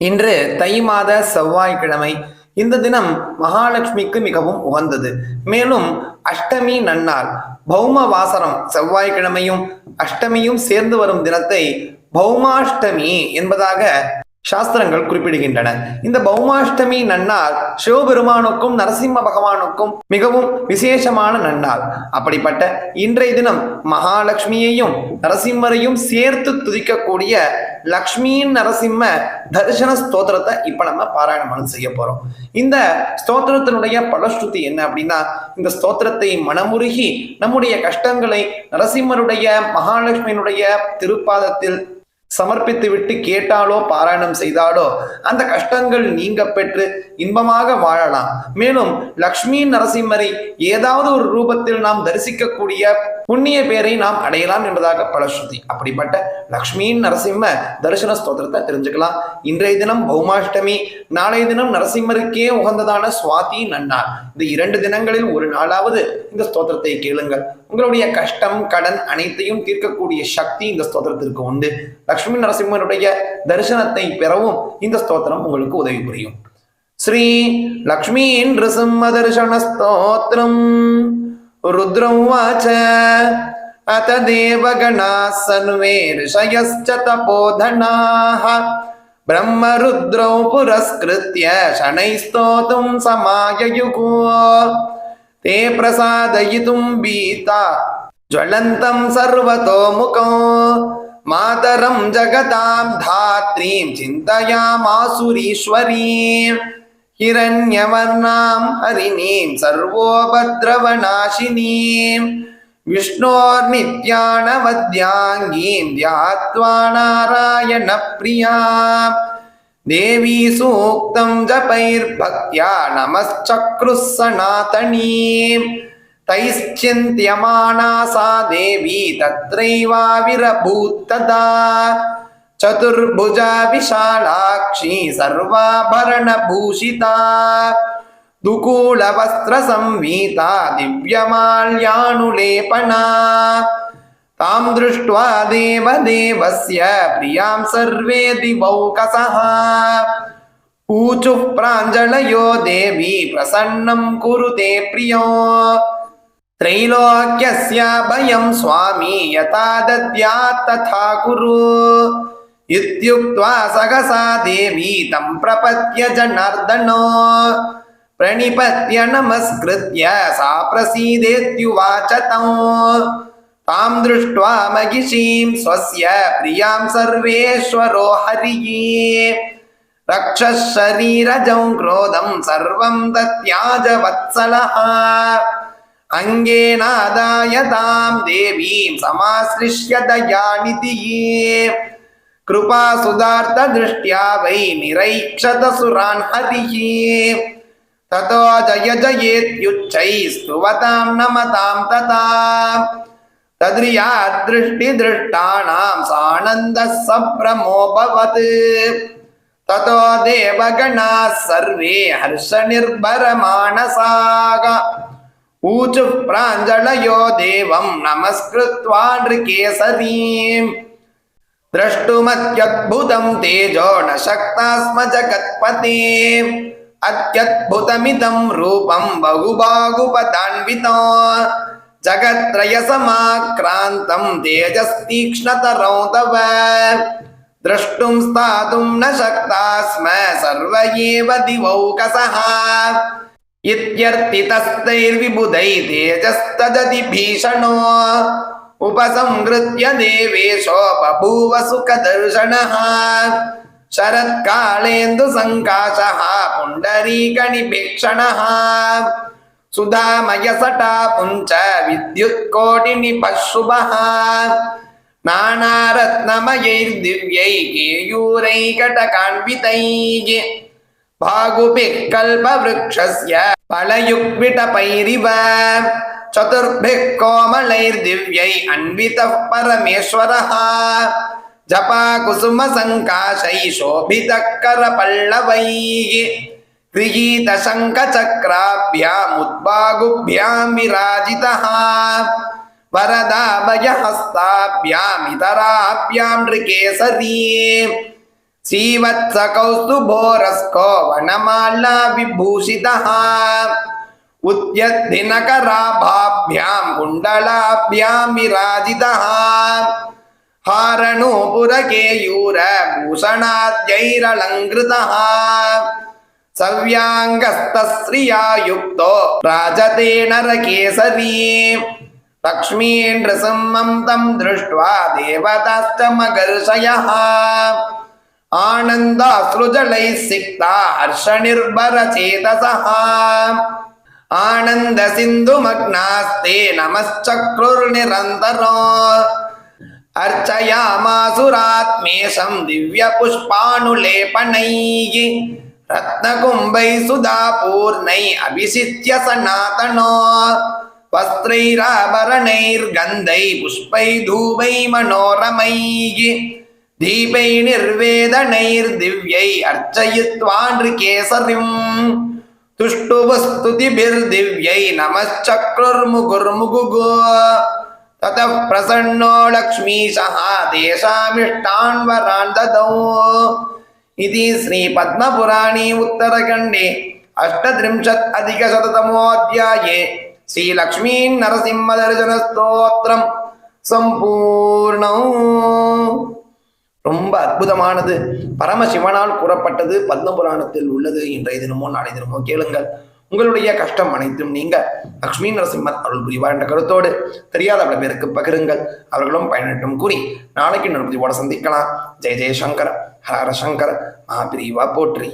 இன்று தை மாத செவ்வாய்க்கிழமை. இந்த தினம் மகாலட்சுமிக்கு மிகவும் உகந்தது. மேலும் அஷ்டமி நன்னாள் பௌம வாசரம் செவ்வாய்க்கிழமையும் அஷ்டமியும் சேர்ந்து வரும் தினத்தை பௌமாஷ்டமி என்பதாக சாஸ்திரங்கள் குறிப்பிடுகின்றன. இந்த பௌமாஷ்டமி நன்னாள் சிவபெருமானுக்கும் நரசிம்ம பகவானுக்கும் மிகவும் விசேஷமான நன்னாள். அப்படிப்பட்ட இன்றைய தினம் மகாலட்சுமியையும் நரசிம்மரையும் சேர்த்து துதிக்கக்கூடிய லக்ஷ்மியின் நரசிம்ம தரிசன ஸ்தோத்திரத்தை இப்ப நம்ம பாராயணம் செய்ய போறோம். இந்த ஸ்தோத்திரத்தினுடைய பலஸ்ருதி என்ன அப்படின்னா இந்த ஸ்தோத்திரத்தை மனமுருகி நம்முடைய கஷ்டங்களை நரசிம்மருடைய மகாலட்சுமியினுடைய திருப்பாதத்தில் சமர்ப்பித்து விட்டு கேட்டாலோ பாராயணம் செய்தாலோ அந்த கஷ்டங்கள் நீங்க பெற்று இன்பமாக வாழலாம். மேலும் லக்ஷ்மி நரசிம்மரை ஏதாவது ஒரு ரூபத்தில் நாம் தரிசிக்கக்கூடிய புண்ணிய பேரை நாம் அடையலாம் என்பதாக பலஸ்ருதி. அப்படிப்பட்ட லக்ஷ்மியின் நரசிம்ம தரிசன ஸ்தோத்திரத்தை தெரிஞ்சுக்கலாம். இன்றைய தினம் பௌமாஷ்டமி நாளைய தினம் நரசிம்மருக்கே உகந்ததான சுவாதி நன்னாள். இந்த இரண்டு தினங்களில் ஒரு நாளாவது இந்த ஸ்தோத்திரத்தை கேளுங்கள். உங்களுடைய கஷ்டம் கடன் அனைத்தையும் தீர்க்கக்கூடிய சக்தி இந்த ஸ்தோத்திரத்திற்கு உண்டு. லக்ஷ்மி நரசிம்மனுடைய தரிசனத்தை பெறவும் இந்த ஸ்தோத்திரம் உங்களுக்கு உதவி புரியும். ஸ்ரீ லக்ஷ்மி நிருசிம்ம தரிசன ஸ்தோத்திரம். रुद्रमुवाच अत देवगणाः सन्मे ऋषयश्च तपोधनाः ब्रह्मरुद्रौ पुरस्कृत्य शनैः स्तोतुं समाययुः ते प्रसादयितुं भीता ज्वलन्तं सर्वतो मुखौ मातरं जगतां धात्रीं चिन्तयामासुरीश्वरीम् हिरण्यवर्णां हरिणीं सर्वोपद्रवनाशिनीम् विष्णोर्नित्यानवद्याङ्गीं ध्यात्वा नारायणप्रियाम् देवी सूक्तं जपैर्भक्त्या नमश्चक्रुः सनातनीम् तैश्चिन्त्यमाना सा देवी तत्रैवाविरभूत्तदा चतुर्भुजा विशालाक्षी सर्वाभरणभूषिता दुकूलवस्त्रसंवीता दिव्यमाल्यानुलेपना तां दृष्ट्वा देवदेवस्य प्रियां सर्वे दिवौकसः ऊचुः प्राञ्जलयो देवी प्रसन्नं कुरुते प्रियो त्रैलोक्यस्याभयं स्वामी यथा दद्यात् तथा कुरु इत्युक्त्वा सहसा देवी तं प्रपद्य जनार्दनो प्रणिपत्य नमस्कृत्य सा प्रसीदेत्युवाच तं तां दृष्ट्वा महिषीं स्वस्य प्रियां सर्वेश्वरो हरिः रक्षः शरीरजं क्रोधं सर्वं दत्याज वत्सलः अङ्गेनादाय तां देवीं समाश्लिष्य கிருபா சுதார்த்த திருஷ்டியா வை நிரைக்ஷத சுரான் ஹரிஹி ததோ ஜய ஜயேத்யுச்சை ஸ்துவதாம் நமதாம் ததா. தத்ரியா திருஷ்டி திருஷ்டானாம் சானந்த சப்ரமோபவத். ததோ தேவகணா சர்வே ஹர்ஷ நிர்பரமானசாக ஊச்சு பிராஞ்சலயோ தேவம் நமஸ்கிருத்வா நிருகேசரீம் द्रष्टुमत्यद्भुतं तेजो न शक्ता स्म जगत्पते। अत्यद्भुतमिदं रूपं बहुबाहुपदान्वितो। जगत्त्रयसमाक्रान्तं तेजस्तीक्ष्णतरौ तव। द्रष्टुं स्थातुं न शक्ता स्म सर्व एव दिवौकसः। इत्यर्थितस्तैर्विबुधै तेजस्तदति भीषणो उपसंहृत्य देवेशो बभूव सुखदर्शनः शरत्कालेन्दुसङ्काशः पुण्डरीकनिपेक्षणः सुधामयसटा पुञ्च विद्युत्कोटिनिपः शुभः नानारत्नमयैर्दिव्यै केयूरैकटकान्वितैः भागुभिः कल्पवृक्षस्य फलयुग्विटपैरिव चतुर्भिः कोमलैर्दिव्यै अन्वितः परमेश्वरः जपाकुसुमसङ्काशैः शोभितः करपल्लवैः गृहीतशङ्खचक्राभ्यामुद्बागुभ्यां विराजितः वरदाभयहस्ताभ्यामितराभ्यां नृकेसरी श्रीवत्स कौस्तुभोरस्को वनमाला विभूषितः उद्यद्दिनकराभाभ्यां कुण्डलाभ्यां विराजितः हारणूपुरकेयूरभूषणाद्यैरलङ्कृतः सव्याङ्गस्तश्रिया युक्तो राजते नरकेसरी लक्ष्मीं नृसिंहं तं दृष्ट्वा देवताश्च मकर्षयः आनन्दाश्रुजलैः सिक्ता हर्षनिर्भरचेतसः आनन्दसिन्धुमग्नास्ते नमश्चक्रुर्निरन्तरो अर्चयामासुरात्मेशं दिव्यपुष्पानुलेपनैः रत्नकुम्भैः सुधापूर्णैः अभिषिच्य सनातनो वस्त्रैराभरणैर्गन्धैः पुष्पैः धूपैः मनोरमैः दीपै निर्वेदनैर्दिव्यै अर्चयित्वा नृकेसरिम् तुष्टुवस्तुतिभिर्दिव्यै नमश्चक्रुर्मुगुर्मुगुगो ततः प्रसन्नो लक्ष्मीशः तेषामिष्टान् वरान् ददौ इति श्रीपद्मपुराणे उत्तरखण्डे अष्टत्रिंशत् अधिकशततमोऽध्याये श्रीलक्ष्मीनरसिंहदर्शनस्तोत्रं सम्पूर्णौ ரொம்ப அற்புதமானது. பரமசிவனால் கூறப்பட்டது பத்மபுராணத்தில் உள்ளது. இன்றைய தினமோ நாளை தினமோ கேளுங்கள். உங்களுடைய கஷ்டம் அனைத்தும் நீங்க லக்ஷ்மி நரசிம்மர் அருள் புரிவார் என்ற கருத்தோடு தெரியாத பல பேருக்கு பகிருங்கள். அவர்களும் பயனட்டும் கூறி நாளைக்கு நடுபதியோட சந்திக்கலாம். ஜெய ஜெயசங்கர் ஹர சங்கர் மகாபிரிவா போற்றி.